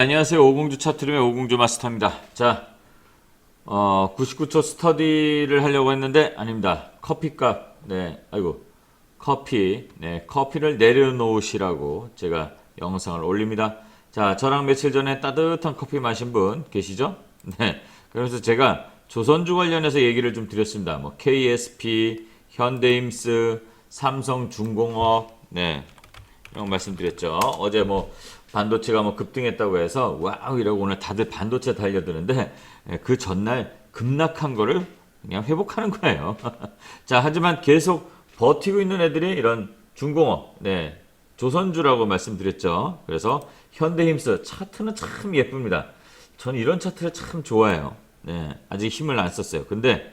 안녕하세요. 오공주 차트룸의 오공주 마스터입니다. 자, 어, 99초 스터디를 하려고 했는데 아닙니다. 커피값, 네, 아이고, 커피, 네, 커피를 내려놓으시라고 제가 영상을 올립니다. 자, 저랑 며칠 전에 따뜻한 커피 마신 분 계시죠? 네, 그래서 제가 조선주 관련해서 얘기를 좀 드렸습니다. 뭐 KSP, 현대임스, 삼성중공업, 네, 이런 거 말씀드렸죠. 어제 뭐 반도체가 뭐 급등했다고 해서 와우 이러고 오늘 다들 반도체 달려드는데 예, 그 전날 급락한 거를 그냥 회복하는 거예요. 자, 하지만 계속 버티고 있는 애들이 이런 중공업, 네, 조선주라고 말씀드렸죠. 그래서 현대힘스 차트는 참 예쁩니다. 저는 이런 차트를 참 좋아해요. 네, 아직 힘을 안 썼어요. 근데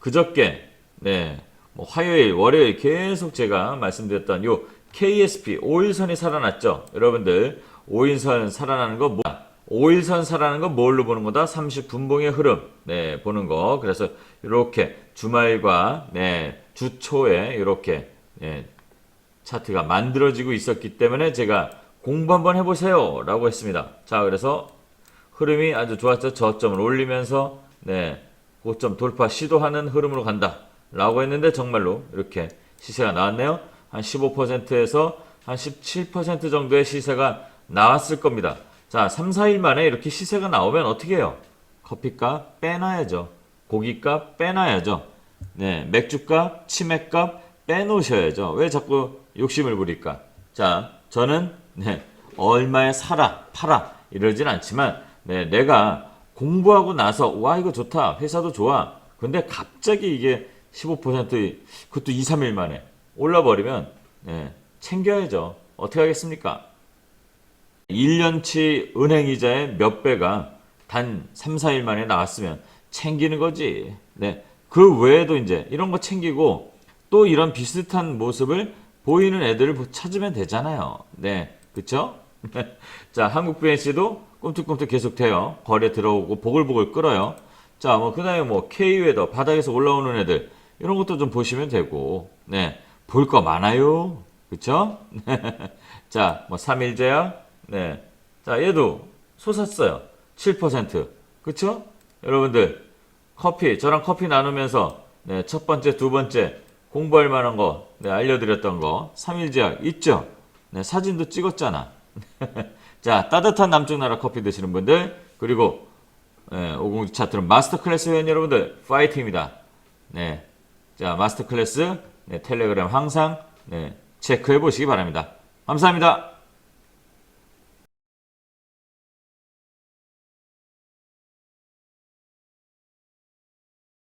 그저께 네, 뭐 화요일, 월요일 계속 제가 말씀드렸던 요 KSP 5일선이 살아났죠. 여러분들 5일선 살아나는 거 뭐? 5일선 살아나는 거 뭘로 보는 거다? 30분봉의 흐름. 네, 보는 거. 그래서 이렇게 주말과 네, 주 초에 이렇게 네, 차트가 만들어지고 있었기 때문에 제가 공부 한번 해보세요 라고 했습니다. 자, 그래서 흐름이 아주 좋았죠. 저점을 올리면서 네, 고점 돌파 시도하는 흐름으로 간다 라고 했는데 정말로 이렇게 시세가 나왔네요. 한 15%에서 한 17% 정도의 시세가 나왔을 겁니다. 자, 3, 4일 만에 이렇게 시세가 나오면 어떻게 해요? 커피값 빼놔야죠. 고기값 빼놔야죠. 네, 맥주값, 치맥값 빼놓으셔야죠. 왜 자꾸 욕심을 부릴까? 자, 저는 네, 얼마에 사라, 팔아 이러진 않지만 네, 내가 공부하고 나서 와 이거 좋다, 회사도 좋아. 근데 갑자기 이게 15% 그것도 2, 3일 만에 올라버리면 네, 챙겨야죠. 어떻게 하겠습니까? 1년치 은행 이자의 몇 배가 단 3, 4일 만에 나왔으면 챙기는 거지. 네. 그 외에도 이제 이런 거 챙기고 또 이런 비슷한 모습을 보이는 애들을 찾으면 되잖아요. 네. 그쵸? 자, 한국 BNC도 꿈틀꿈틀 계속 돼요. 거래 들어오고 보글보글 끓어요. 자, 뭐, 그 다음에 뭐, K웨더, 바닥에서 올라오는 애들, 이런 것도 좀 보시면 되고, 네. 볼 거 많아요. 그쵸? 자, 뭐, 3일제약, 네. 자, 얘도 솟았어요. 7%. 그쵸? 여러분들, 커피, 저랑 커피 나누면서, 네, 첫 번째, 두 번째, 공부할 만한 거, 네, 알려드렸던 거, 3일제약 있죠? 네, 사진도 찍었잖아. 자, 따뜻한 남쪽 나라 커피 드시는 분들, 그리고, 네, 50 차트는 마스터 클래스 회원 여러분들, 파이팅입니다. 네. 자, 마스터 클래스, 네, 텔레그램 항상, 네, 체크해 보시기 바랍니다. 감사합니다.